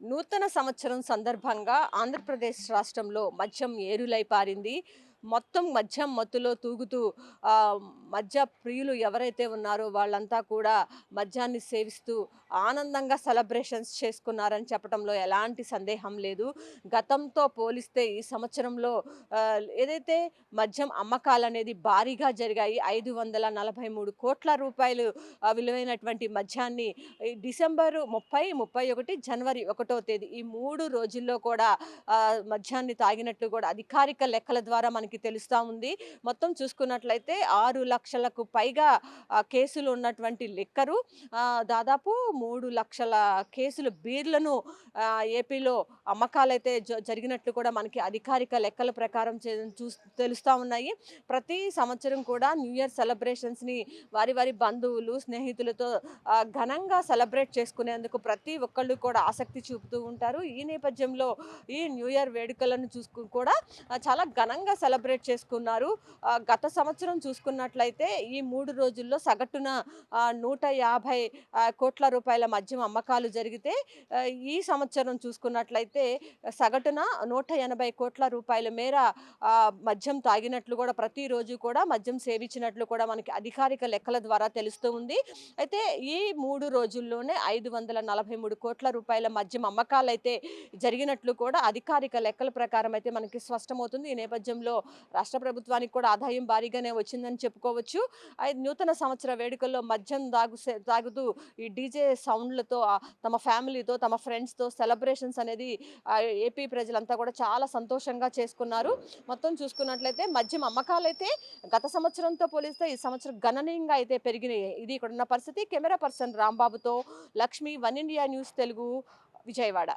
నూతన సంవత్సరం సందర్భంగా ఆంధ్రప్రదేశ్ రాష్ట్రంలో మద్యం ఏరులై పారింది. మొత్తం మద్యం మత్తులో తూగుతూ మద్య ప్రియులు ఎవరైతే ఉన్నారో వాళ్ళంతా కూడా మద్యాన్ని సేవిస్తూ ఆనందంగా సెలబ్రేషన్స్ చేసుకున్నారని చెప్పడంలో ఎలాంటి సందేహం లేదు. గతంతో పోలిస్తే ఈ సంవత్సరంలో ఏదైతే మద్యం అమ్మకాలు అనేది భారీగా జరిగాయి ఐదు వందల నలభై మూడు కోట్ల రూపాయలు విలువైనటువంటి మద్యాన్ని డిసెంబరు ముప్పై ముప్పై ఒకటి జనవరి ఒకటో తేదీ ఈ మూడు రోజుల్లో కూడా మద్యాన్ని తాగినట్లు కూడా అధికారిక లెక్కల ద్వారా మనకి తెలుస్తూ ఉంది. మొత్తం చూసుకున్నట్లయితే ఆరు లక్షలకు పైగా కేసులు ఉన్నటువంటి లెక్కరు. దాదాపు మూడు లక్షల కేసులు బీర్లను ఏపీలో అమ్మకాలైతే జ- జరిగినట్లు కూడా మనకి అధికారిక లెక్కల ప్రకారం చే- తెలుస్తూ ఉన్నాయి. ప్రతి సంవత్సరం కూడా న్యూ ఇయర్ సెలబ్రేషన్స్ని వారి వారి బంధువులు స్నేహితులతో ఘనంగా సెలబ్రేట్ చేసుకునేందుకు ప్రతి ఒక్కళ్ళు కూడా ఆసక్తి చూపుతూ ఉంటారు. ఈ నేపథ్యంలో ఈ న్యూ ఇయర్ వేడుకలను చూసుకు కూడా చాలా ఘనంగా సెలబ్రేట్ చేసుకున్నారు. గత సంవత్సరం చూసుకున్నట్లయితే ఈ మూడు రోజుల్లో సగటున నూట యాభై కోట్ల రూపాయల మద్యం అమ్మకాలు జరిగితే ఈ సంవత్సరం చూసుకున్నట్లయితే సగటున నూట ఎనభై కోట్ల రూపాయల మేర మద్యం తాగినట్లు కూడా ప్రతిరోజు కూడా మద్యం సేవించినట్లు కూడా మనకి అధికారిక లెక్కల ద్వారా తెలుస్తూ ఉంది. అయితే ఈ మూడు రోజుల్లోనే ఐదు వందల నలభై మూడు కోట్ల రూపాయల మద్యం అమ్మకాలు అయితే జరిగినట్లు కూడా అధికారిక లెక్కల ప్రకారం అయితే మనకి స్పష్టమవుతుంది. ఈ నేపథ్యంలో రాష్ట్ర ప్రభుత్వానికి కూడా ఆదాయం భారీగానే వచ్చిందని చెప్పుకోవచ్చు. అయితే నూతన సంవత్సర వేడుకల్లో మద్యం దాగు తాగుతూ ఈ డీజే సౌండ్లతో తమ ఫ్యామిలీతో తమ ఫ్రెండ్స్తో సెలబ్రేషన్స్ అనేది ఏపీ ప్రజలంతా కూడా చాలా సంతోషంగా చేసుకున్నారు. మొత్తం చూసుకున్నట్లయితే మద్యం అమ్మకాలు అయితే గత సంవత్సరంతో పోలిస్తే ఈ సంవత్సరం గణనీయంగా అయితే పెరిగినాయి. ఇది ఇక్కడ ఉన్న పరిస్థితి. Camera person రాంబాబుతో Lakshmi one India news Telugu Vijayawada.